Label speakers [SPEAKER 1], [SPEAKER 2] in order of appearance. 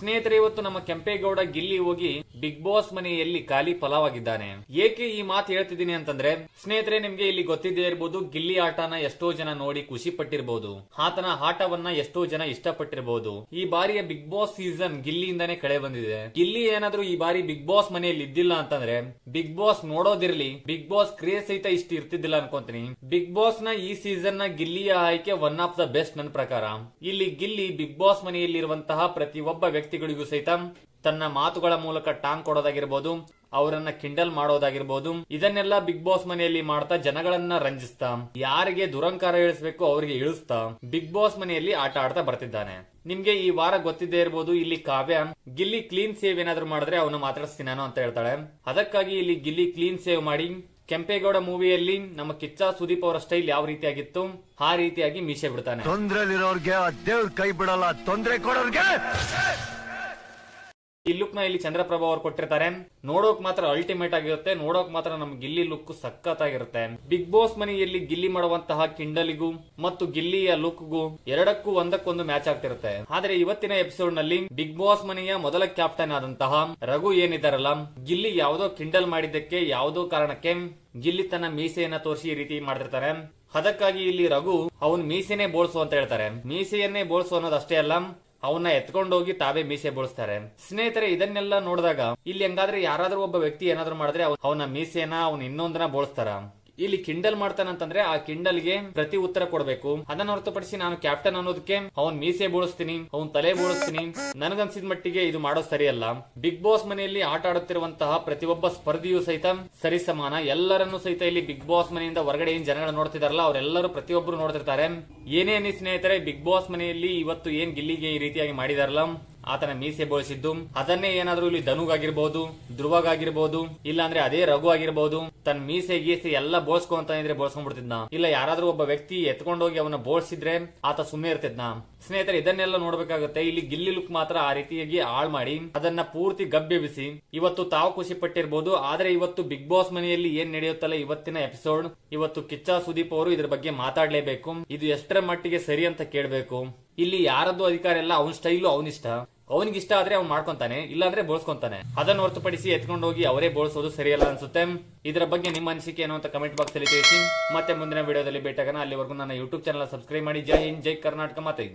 [SPEAKER 1] ಸ್ನೇಹಿತರೆ, ಇವತ್ತು ನಮ್ಮ ಕೆಂಪೇಗೌಡ ಗಿಲ್ಲಿ ಹೋಗಿ ಬಿಗ್ ಬಾಸ್ ಮನೆಯಲ್ಲಿ ಖಾಲಿ ಫಲವಾಗಿದ್ದಾನೆ. ಏಕೆ ಈ ಮಾತು ಹೇಳ್ತಿದ್ದೀನಿ ಅಂತಂದ್ರೆ, ಸ್ನೇಹಿತರೆ, ನಿಮ್ಗೆ ಇಲ್ಲಿ ಗೊತ್ತಿದ್ದೇ ಇರ್ಬೋದು, ಗಿಲ್ಲಿ ಆಟನ ಎಷ್ಟೋ ಜನ ನೋಡಿ ಖುಷಿ ಪಟ್ಟಿರ್ಬೋದು. ಆತನ ಆಟವನ್ನ ಎಷ್ಟೋ ಜನ ಇಷ್ಟಪಟ್ಟಿರಬಹುದು ಈ ಬಾರಿಯ ಬಿಗ್ ಬಾಸ್ ಸೀಸನ್ ಗಿಲ್ಲಿಯಿಂದಾನೇ ಕಳೆ ಬಂದಿದೆ. ಗಿಲ್ಲಿ ಏನಾದ್ರೂ ಈ ಬಾರಿ ಬಿಗ್ ಬಾಸ್ ಮನೆಯಲ್ಲಿ ಇದ್ದಿಲ್ಲ ಅಂತಂದ್ರೆ, ಬಿಗ್ ಬಾಸ್ ನೋಡೋದಿರ್ಲಿ, ಬಿಗ್ ಬಾಸ್ ಕ್ರೇಜ್ ಸಹಿತ ಇಷ್ಟು ಇರ್ತಿದ್ದಿಲ್ಲ ಅನ್ಕೊಂತೀನಿ. ಬಿಗ್ ಬಾಸ್ನ ಈ ಸೀಸನ್ನ ಗಿಲ್ಲಿಯ ಆಯ್ಕೆ ಒನ್ ಆಫ್ ದ ಬೆಸ್ಟ್ ನನ್ನ ಪ್ರಕಾರ. ಇಲ್ಲಿ ಗಿಲ್ಲಿ ಬಿಗ್ ಬಾಸ್ ಮನೆಯಲ್ಲಿರುವಂತಹ ಪ್ರತಿಯೊಬ್ಬ ವ್ಯಕ್ತಿಗಳಿಗೂ ಸಹಿತ ತನ್ನ ಮಾತುಗಳ ಮೂಲಕ ಟಾಂಗ್ ಕೊಡೋದಾಗಿರ್ಬೋದು, ಅವರನ್ನ ಕಿಂಡಲ್ ಮಾಡೋದಾಗಿರ್ಬೋದು, ಇದನ್ನೆಲ್ಲ ಬಿಗ್ ಬಾಸ್ ಮನೆಯಲ್ಲಿ ಮಾಡ್ತಾ ಜನಗಳನ್ನ ರಂಜಿಸ್ತಾ, ಯಾರಿಗೆ ದುರಂಕಾರ ಇಳಿಸ್ಬೇಕು ಅವರಿಗೆ ಇಳಿಸ್ತಾ ಬಿಗ್ ಬಾಸ್ ಮನೆಯಲ್ಲಿ ಆಟ ಆಡ್ತಾ ಬರ್ತಿದ್ದಾನೆ. ನಿಮ್ಗೆ ಈ ವಾರ ಗೊತ್ತಿದ್ದೇ ಇರ್ಬೋದು, ಇಲ್ಲಿ ಕಾವ್ಯ ಗಿಲ್ಲಿ ಕ್ಲೀನ್ ಸೇವ್ ಏನಾದ್ರು ಮಾಡಿದ್ರೆ ಅವನು ಮಾತಾಡಿಸ್ತೀನಿ ಅಂತ ಹೇಳ್ತಾಳೆ. ಅದಕ್ಕಾಗಿ ಇಲ್ಲಿ ಗಿಲ್ಲಿ ಕ್ಲೀನ್ ಸೇವ್ ಮಾಡಿ, ಕೆಂಪೇಗೌಡ ಮೂವಿಯಲ್ಲಿ ನಮ್ಮ ಕಿಚ್ಚ ಸುದೀಪ್ ಅವರ ಸ್ಟೈಲ್ ಯಾವ ರೀತಿಯಾಗಿತ್ತು, ಆ ರೀತಿಯಾಗಿ ಮೀಸೆ ಬಿಡ್ತಾನೆ.
[SPEAKER 2] ತೊಂದ್ರೆಲಿರೋರ್ಗೆ ಕೈ ಬಿಡಲ್ಲ, ತೊಂದ್ರೆ ಕೊಡೋರ್ಗೆ
[SPEAKER 1] ಈ ಲುಕ್ನ ಇಲ್ಲಿ ಚಂದ್ರಪ್ರಭಾ ಅವ್ರು ಕೊಟ್ಟಿರ್ತಾರೆ. ನೋಡೋಕ್ ಮಾತ್ರ ಅಲ್ಟಿಮೇಟ್ ಆಗಿರುತ್ತೆ. ನೋಡೋಕ್ ಮಾತ್ರ ನಮ್ ಗಿಲ್ಲಿ ಲುಕ್ ಸಖತ್ತಾಗಿರುತ್ತೆ. ಬಿಗ್ ಬಾಸ್ ಮನೆಯಲ್ಲಿ ಗಿಲ್ಲಿ ಮಾಡುವಂತಹ ಕಿಂಡಲಿಗೂ ಮತ್ತು ಗಿಲ್ಲಿಯ ಲುಕ್ಗೂ ಎರಡಕ್ಕೂ ಒಂದಕ್ಕೊಂದು ಮ್ಯಾಚ್ ಆಗ್ತಿರುತ್ತೆ. ಆದ್ರೆ ಇವತ್ತಿನ ಎಪಿಸೋಡ್ನಲ್ಲಿ ಬಿಗ್ ಬಾಸ್ ಮನೆಯ ಮೊದಲ ಕ್ಯಾಪ್ಟನ್ ಆದಂತಹ ರಘು ಏನಿದಾರಲ್ಲ ಗಿಲ್ಲಿ ಯಾವುದೋ ಕಿಂಡಲ್ ಮಾಡಿದ್ದಕ್ಕೆ ಯಾವುದೋ ಕಾರಣಕ್ಕೆ ಗಿಲ್ಲಿ ತನ್ನ ಮೀಸೆಯನ್ನ ತೋರಿಸಿ ಈ ರೀತಿ ಮಾಡಿರ್ತಾರೆ ಅದಕ್ಕಾಗಿ ಇಲ್ಲಿ ರಘು ಅವನ್ ಮೀಸೆನೆ ಬೋಳ್ಸು ಅಂತ ಹೇಳ್ತಾರೆ. ಮೀಸೆಯನ್ನೇ ಬೋಳ್ಸು ಅನ್ನೋದಷ್ಟೇ ಅಲ್ಲ ಅವನ್ನ ಎತ್ಕೊಂಡೋಗಿ ತಾವೇ ಮೀಸೆ ಬೋಳಿಸ್ತಾರೆ. ಸ್ನೇಹಿತರೆ, ಇದನ್ನೆಲ್ಲ ನೋಡಿದಾಗ ಇಲ್ಲಿ ಹೆಂಗಾದ್ರೆ ಯಾರಾದ್ರೂ ಒಬ್ಬ ವ್ಯಕ್ತಿ ಏನಾದ್ರೂ ಮಾಡಿದ್ರೆ ಅವನ ಮೀಸೆನ ಅವ್ನ ಇನ್ನೊಂದನ್ನ ಬೋಳಿಸ್ತಾರ. ಇಲ್ಲಿ ಕಿಂಡಲ್ ಮಾಡ್ತಾನಂತಂದ್ರೆ ಆ ಕಿಂಡಲ್ಗೆ ಪ್ರತಿ ಉತ್ತರ ಕೊಡಬೇಕು. ಅದನ್ನ ಹೊರತುಪಡಿಸಿ ನಾನು ಕ್ಯಾಪ್ಟನ್ ಅನ್ನೋದಕ್ಕೆ ಅವನ್ ಮೀಸೆ ಬೋಳಿಸ್ತೀನಿ, ಅವನ್ ತಲೆ ಬೋಳಿಸ್ತೀನಿ. ನನಗನ್ಸಿದ ಮಟ್ಟಿಗೆ ಇದು ಮಾಡೋದು ಸರಿಯಲ್ಲ. ಬಿಗ್ ಬಾಸ್ ಮನೆಯಲ್ಲಿ ಆಟ ಆಡುತ್ತಿರುವಂತಹ ಪ್ರತಿಯೊಬ್ಬ ಸ್ಪರ್ಧಿಯು ಸಹಿತ ಸರಿಸಮಾನ. ಎಲ್ಲರನ್ನು ಸಹಿತ ಇಲ್ಲಿ ಬಿಗ್ ಬಾಸ್ ಮನೆಯಿಂದ ಹೊರಗಡೆ ಏನ್ ಜನಗಳು ನೋಡ್ತಿದಾರಲ್ಲ, ಅವರೆಲ್ಲರೂ ಪ್ರತಿಯೊಬ್ಬರು ನೋಡ್ತಿರ್ತಾರೆ. ಏನೇ ಅನ್ನಿ ಸ್ನೇಹಿತರೆ ಬಿಗ್ ಬಾಸ್ ಮನೆಯಲ್ಲಿ ಇವತ್ತು ಏನ್ ಗಿಲ್ಲಿಗೆ ಈ ರೀತಿಯಾಗಿ ಮಾಡಿದಾರಲ್ಲ? ಆತನ ಮೀಸೆ ಬೋಳಿಸಿದ್ದು. ಅದನ್ನೇ ಏನಾದ್ರೂ ಇಲ್ಲಿ ಧನುಗಾಗಿರ್ಬಹುದು ಧ್ರುವಗಾಗಿರ್ಬಹುದು ಇಲ್ಲ ಅಂದ್ರೆ ಅದೇ ರಘು ಆಗಿರ್ಬಹುದು ತನ್ನ ಮೀಸೆ ಗೀಸೆ ಎಲ್ಲ ಬೋಳ್ಸ್ಕೊಂತ ಇದ್ರೆ ಬೋಳ್ಸ್ಕೊಂಡ್ಬಿಡ್ತಿದ್ನ. ಇಲ್ಲ ಯಾರಾದ್ರೂ ಒಬ್ಬ ವ್ಯಕ್ತಿ ಎತ್ಕೊಂಡೋಗಿ ಅವನ ಬೋಳ್ಸಿದ್ರೆ ಆತ ಸುಮ್ಮನೆ ಇರ್ತಿದ್ನ. ಸ್ನೇಹಿತರೆ, ಇದನ್ನೆಲ್ಲ ನೋಡ್ಬೇಕಾಗುತ್ತೆ. ಇಲ್ಲಿ ಗಿಲ್ಲಿ ಲುಕ್ ಮಾತ್ರ ಆ ರೀತಿಯಾಗಿ ಹಾಳ್ ಮಾಡಿ, ಅದನ್ನ ಪೂರ್ತಿ ಗಬ್ಬೆಬಿಸಿ ಇವತ್ತು ತಾವು ಖುಷಿ ಪಟ್ಟಿರ್ಬಹುದು ಆದ್ರೆ ಇವತ್ತು ಬಿಗ್ ಬಾಸ್ ಮನೆಯಲ್ಲಿ ಏನ್ ನಡೆಯುತ್ತಲ್ಲ ಇವತ್ತಿನ ಎಪಿಸೋಡ್. ಇವತ್ತು ಕಿಚ್ಚ ಸುದೀಪ್ ಅವರು ಇದ್ರ ಬಗ್ಗೆ ಮಾತಾಡ್ಲೇಬೇಕು. ಇದು ಎಷ್ಟರ ಮಟ್ಟಿಗೆ ಸರಿ ಅಂತ ಕೇಳ್ಬೇಕು. ಇಲ್ಲಿ ಯಾರದ್ದು ಅಧಿಕಾರ ಇಲ್ಲ, ಅವನ್ ಸ್ಟೈಲು ಅವನಿಷ್ಟ. ಅವನಿಗೆ ಇಷ್ಟ ಆದ್ರೆ ಅವ್ನು ಮಾಡ್ಕೊಂತಾನೆ, ಇಲ್ಲಾಂದ್ರೆ ಬೋಳ್ಸ್ಕೊಂತಾನೆ. ಅದನ್ನ ಹೊರತುಪಡಿಸಿ ಎತ್ಕೊಂಡು ಹೋಗಿ ಅವರೇ ಬೋಳ್ಸೋದು ಸರಿಯಲ್ಲ ಅನ್ಸುತ್ತೆ. ಇದರ ಬಗ್ಗೆ ನಿಮ್ಮ ಅನಿಸಿಕೆ ಏನು ಅಂತ ಕಮೆಂಟ್ ಬಾಕ್ಸ್ ಅಲ್ಲಿ ತಿಳಿಸಿ. ಮತ್ತೆ ಮುಂದಿನ ವಿಡಿಯೋದಲ್ಲಿ ಭೇಟಾಗೋಣ ಅಲ್ಲಿವರೆಗೂ ನನ್ನ ಯೂಟ್ಯೂಬ್ ಚಾನಲ್ ಸಬ್ಸ್ಕ್ರೈಬ್ ಮಾಡಿ. ಜೈ ಹಿಂದ್, ಜೈ ಕರ್ನಾಟಕ, ಮಾತೆ